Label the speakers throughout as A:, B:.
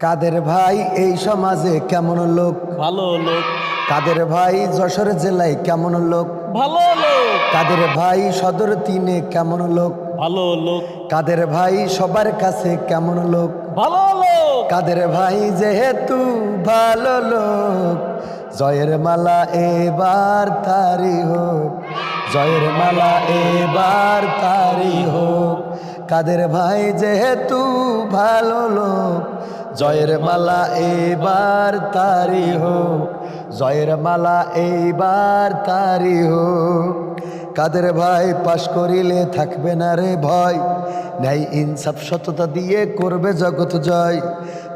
A: কাদের ভাই এই সমাজে কেমন লোক?
B: ভালো লোক।
A: কাদের ভাই যশোর জেলায় কেমন লোক?
B: ভালো লোক।
A: কাদের ভাই সদর তিনে কেমন লোক?
B: ভালো লোক।
A: কাদের ভাই সবার কাছে কেমন লোক?
B: ভালো লোক।
A: কাদের ভাই যেহেতু ভালো লোক জয়ের মালা এবার তারি হোক। জয়ের মালা এবার তারি হোক। কাদের ভাই যেহেতু ভালো লোক জয়ের মালা এবার তারি হোক, জয়ের মালা এইবার তারি হোক। কাদের ভাই পাশ করিলে থাকবে না রে ভয়, ন্যায় ইনসাফ সততা দিয়ে করবে জগৎ জয়।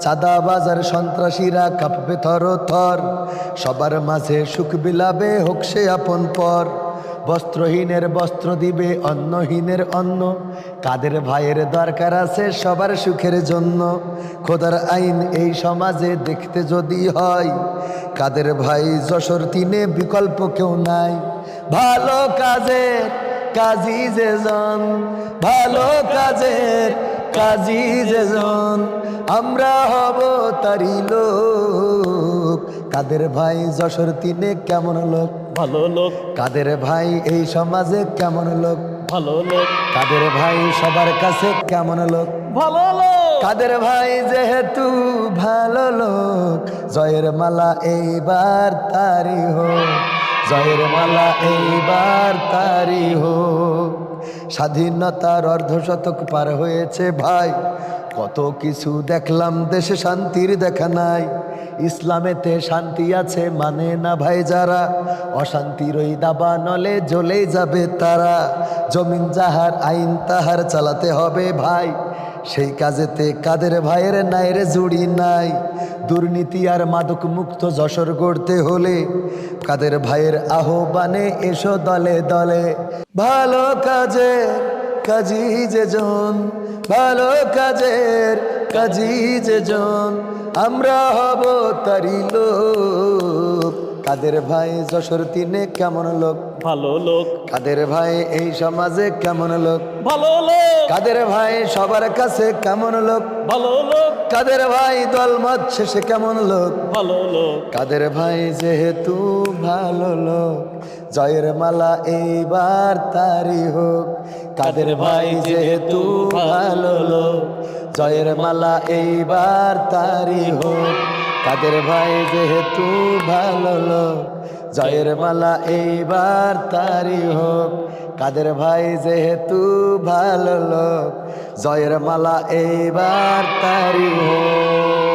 A: চাঁদা বাজার সন্ত্রাসীরা কাঁপবে থর থর সবার মাঝে সুখ বিলাবে হোক সে আপন পর। বস্ত্রহীনের বস্ত্র দিবে, অন্নহীনের অন্ন। কাদের ভাইয়ের দরকার আছে সবার সুখের জন্য। খোদার আইন এই সমাজে দেখতে যদি হয়, কাদের ভাই যশোর তিনে বিকল্প কেউ নাই। ভালো কাজের কাজী যেজন ভালো কাজের কাজী যেজন আমরা হব তারি লোক। কাদের ভাই যশোর তিনে কেমন লোক?
B: ভালো লোক।
A: কাদের ভাই এই সমাজে কেমন লোক?
B: ভালো লোক।
A: কাদের ভাই সবার কাছে কেমন লোক?
B: ভালো লোক।
A: কাদের ভাই যেহেতু ভালো লোক জয়ের মালা এইবার তারি হোক। জয়ের মালা এইবার তারি হোক। স্বাধীনতার অর্ধশতক পার হয়েছে ভাই। কত কিছু দেখলাম, দেশে শান্তির দেখা নাই। ইসলামেতে শান্তি আছে মানে না ভাই যারা? অশান্তির ওই দাবা নলে জ্বলে যাবে তারা। জমিন যাহার আইন তাহার চালাতে হবে ভাই। সেই কাজেতে কাদের ভাইয়ের নাইরে জুড়ি নাই। দুর্নীতি আর মাদক মুক্ত যশোর গড়তে হলে কাদের ভাইয়ের আহ্বানে এসো দলে দলে। ভালো কাজী যেজন ভালো কাজের কাজী যেজন আমরা হব তারি লোক কাদের ভাই যশোর তিনে কেমন লোক
B: ভালো লোক।
A: কাদের ভাই এই সমাজে কেমন লোক?
B: ভালো লোক।
A: কাদের ভাই সবার কাছে কেমন লোক?
B: ভালো লোক।
A: কাদের ভাই দলমত শেষে কেমন লোক?
B: ভালো লোক।
A: কাদের ভাই যেহেতু ভালো লোক জয়ের মালা এইবার তারি হোক। কাদের ভাই যেহেতু ভালো লোক জয়ের মালা এইবার তারি হোক। কাদের ভাই যেহেতু ভালো লোক, জয়ের মালা এইবার তারি হোক। কাদের ভাই যেহেতু ভালো লোক, জয়ের মালা এইবার তারি হোক।